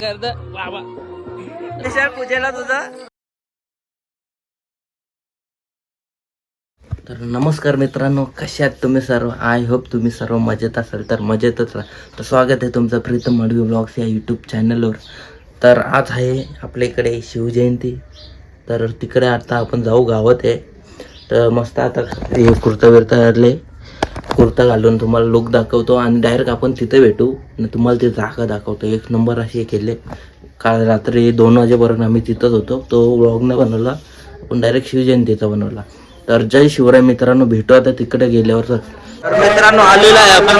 करत बाबा कशा पूजेला तुझं? तर नमस्कार मित्रांनो कशा आहात तुम्ही सर्व? आय होप तुम्ही सर्व मजेत असाल. तर मजेतच राहा. तर स्वागत आहे तुमचं प्रीतम मडवी ब्लॉग्स या यूट्यूब चॅनलवर तर आज आहे आपल्या इकडे शिवजयंती. तर तिकडे आता आपण जाऊ गावात आहे. तर मस्त आता हे कुर्ता बिर्ता घातले. कुर्ता घालून तुम्हाला लुक दाखवतो आणि डायरेक्ट आपण तिथे भेटू. आणि तुम्हाला ते जागा दाखवतो. एक नंबर असे केले. काल रात्री दोन वाजेपर्यंत आम्ही तिथंच होतो. तो व्लॉग बनवला. आपण डायरेक्ट शिवजयंतीचा बनवला. तर जय शिवराय मित्रांनो. भेटू आता तिकडे गेल्यावर. तर मित्रांनो आलेला आहे आपण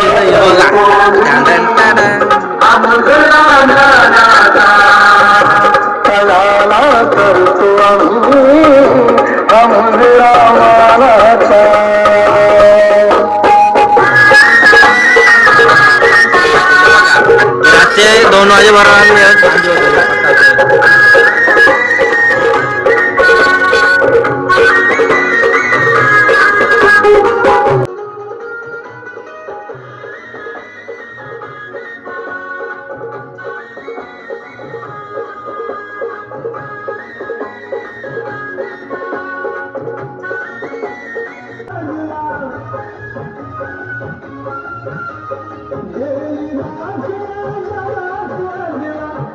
हे बघा टाडन टाडन. रातचे दोन वाजेपर्यंत आम्ही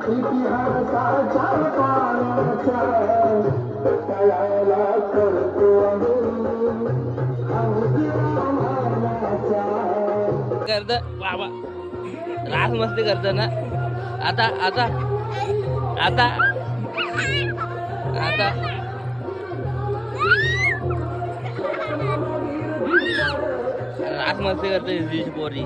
हे सांजे होतो करत बाबा. रास मस्ती करत ना. आता आता. आता. आता. रास मस्ती करते पोरी.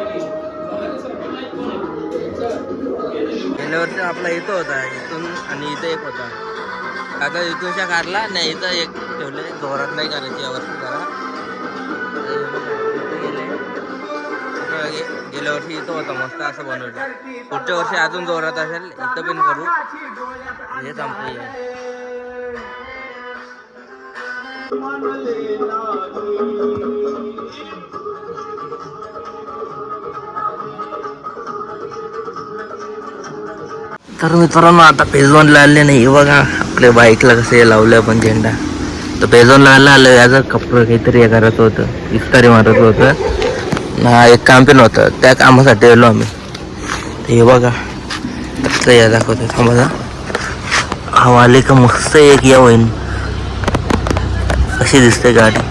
गेल्या वर्षी आपला इथं होता इथून आणि इथं एक होता. आता इथूनच्या कारला नाही इथं एक ठेवले घोरात नाही करायची यावर्षी जरा. गेले. गेल्या. वर्षी इथं होता मस्त असं बनवलं. पुढच्या वर्षी अजून जोरात असेल इथं पण करू. हे आहे. तर मित्रांनो आता पेजवनला आले नाही. हे बघा आपल्या बाईकला कसं लावलं आपण झेंडा. तर पेझॉनला आलं आलं याचं कपडं काहीतरी हे करायचं होतं. इस्तारी मारायचं होतं. ना एक काम पण होतं. त्या कामासाठी आलो आम्ही. तर हे बघा कसं या दाखवतो थांबा हवा आले का मस्त एक या होईन कशी दिसते गाडी.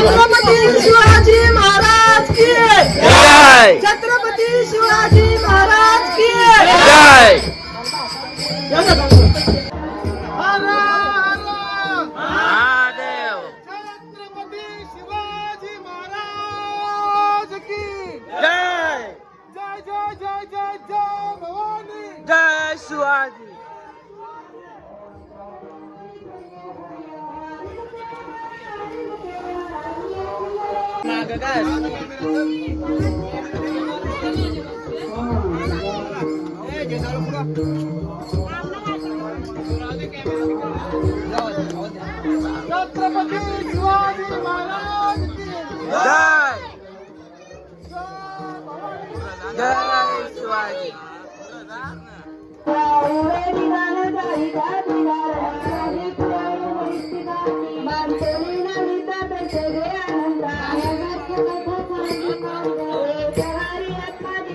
छत्रपती शिवाजी महाराज की जय. छत्रपती शिवाजी महाराज की जय. हर हर. महादेव. छत्रपती शिवाजी महाराज की जय जय जय जय जय जय भवानी. जय शिवाजी. छत्रपती शिवाजी महाराज। की जय जय भवानी जय शिवाजी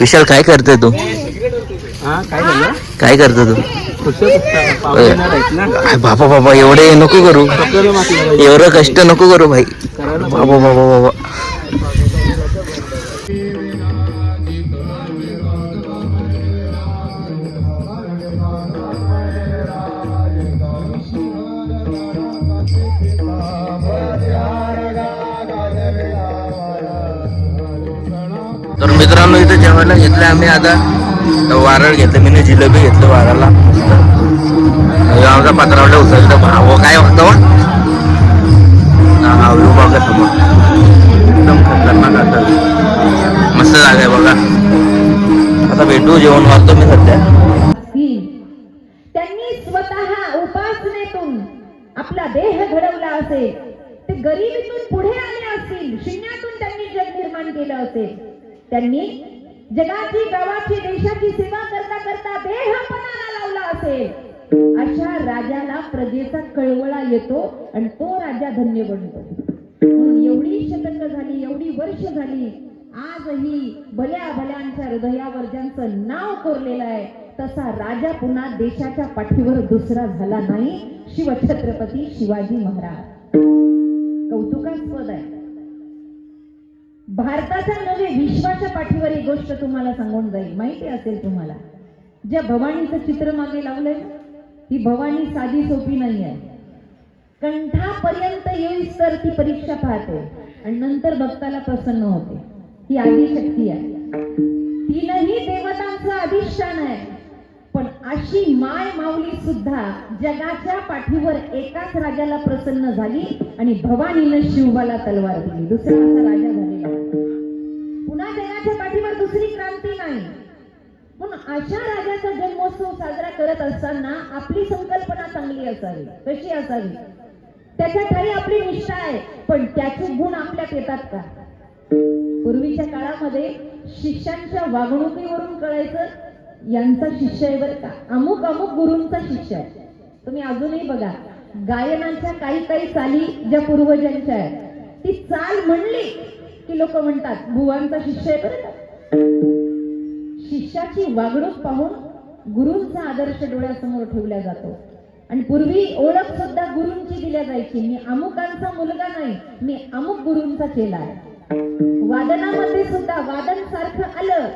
विशाल काय करतोय तू? काय करतो तू? बाबा बाबा एवढे नको करू. एवढं कष्ट नको करू भाई. बाबा बाबा बाबा. मित्रांनो इथे जेवायला घेतलं आम्ही आता. वारळ घेतलं मी जिलेबी घेतलं वाराला. आमचा पत्रावला उचलतं. भाव काय होतं? गावाची देशाची सेवा करता करता देह पणाला लावला असेल. अशा राजाला प्रजेचा कळवळा येतो आणि तो राजा धन्य बनतो. म्हणून एवढी शतक झाली एवढी वर्ष झाली आजही भल्या भल्यांच्या हृदयावर ज्यांचं नाव कोरलेलं आहे तसा राजा पुन्हा देशाच्या पाठीवर दुसरा झाला नाही. शिवछत्रपती शिवाजी महाराज. कौतुकास्पद आहे. भारताच्या नव्हे विश्वाच्या पाठीवर ही गोष्ट तुम्हाला सांगून जाईल. माहिती असेल तुम्हाला. ज्या भवानीचं चित्र मागे लावलंय ती भवानी साधी सोपी नाही आहे. कंठापर्यंत येईल तर ती परीक्षा पाहते आणि नंतर भक्ताला प्रसन्न होते. ही आदिशक्ती आहे. तीनही देवतांचं अधिष्ठान आहे. पण अशी माय माऊली सुद्धा जगाच्या पाठीवर एकाच राजाला प्रसन्न झाली आणि भवानीनं शिवबाला तलवार दिली. दुसरा असा राजा झालेला मग अशा राजाचा जन्मोत्सव साजरा करत असताना आपली संकल्पना चांगली असावी कशी असावी? त्याच्या ठाई आपली निष्ठा आहे पण त्याचे गुण आपल्यात येतात का? पूर्वीच्या काळामध्ये शिष्यांच्या वागणुकीवरून कळायचं यांचा शिष्य आहे बरं का. अमुक अमुक गुरूंचा शिष्य आहे. तुम्ही अजूनही बघा गायनाच्या काही काही चाली ज्या पूर्वजांच्या आहेत ती चाल म्हणली की लोक म्हणतात भुवांचा शिष्य आहे बरं का. वागणूक पाहून गुरुंचा आदर्श डोळ्यासमोर ठेवला जातो. आणि पूर्वी ओळख सुद्धा गुरुंची दिल्या जायची. मी अमुकांचा मुलगा नाही मी अमुक गुरुंचा केला आहे. वादनामध्ये सुद्धा वादन सारखं आलं.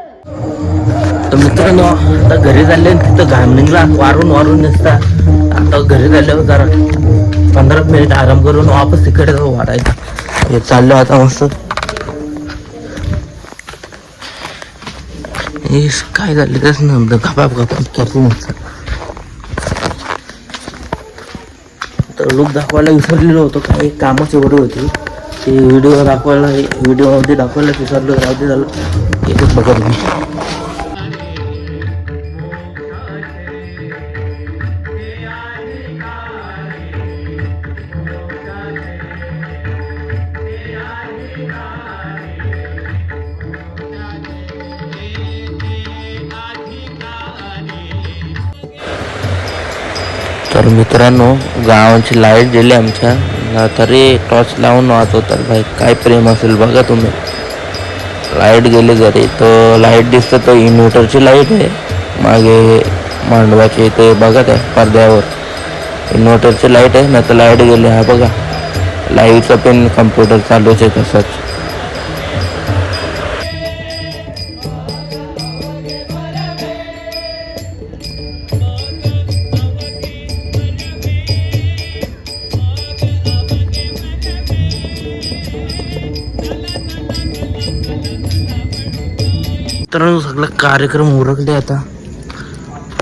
तर मित्रांनो आता घरी झाले तिथं घामणीला वारून वारून नसता आता घरी झाल्यावर जरा पंधरा मिनिट आराम करून वापस तिकडे जाऊ वाढायचा. हे चाललं आता मस्त. हे काय झालं? तेच नव्हतं घपाप घपाप करतो मस्त तर लुक दाखवायला विसरलेलो होतो काही कामच एवढं होती. ते व्हिडिओ दाखवायला व्हिडिओमध्ये दाखवायला विसरलो राहते झालं. एकच बघा तुम्ही. तर मित्रांनो गावाची लाइट गेली आमच्या. ना तरी टॉर्च लावून वाहतो तर भाई. काय प्रेम असेल बघा तुम्ही. लाइट गेली जरी तर लाइट दिसतं तर इन्व्हर्टरची लाइट आहे. मागे मांडवाची ते बघत आहे पडद्यावर. इन्व्हर्टरची लाइट आहे ना तर लाइट गेली हा बघा. लाईटचं पण कम्प्युटर चालूच आहे तसंच. तर सगळा कार्यक्रम उरकले आता.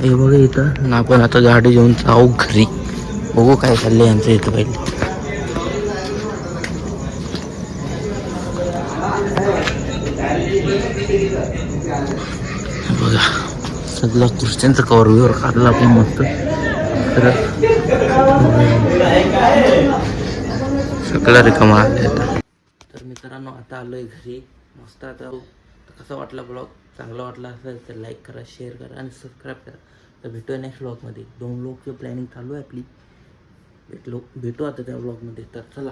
हे बघा इथं आपण आता गाडी घेऊन जाऊ घरी. बघू काय चाललंय यांचं इथं पहिले. बघा सगळं खुर्च्यांचं कवर बिवर काढलं आपण मस्त. तर सगळं रिकामा आले आता. तर मित्रांनो आता आलोय घरी. मस्त आता तर कसा वाटला ब्लॉग? चांगला वाटला असेल तर लाईक करा शेअर करा आणि सबस्क्राईब करा. तर भेटूया नेक्स्ट ब्लॉगमध्ये दोन ब्लॉगची प्लॅनिंग चालू आहे आपली. भेटलो भेटू आता त्या ब्लॉगमध्ये तर चला.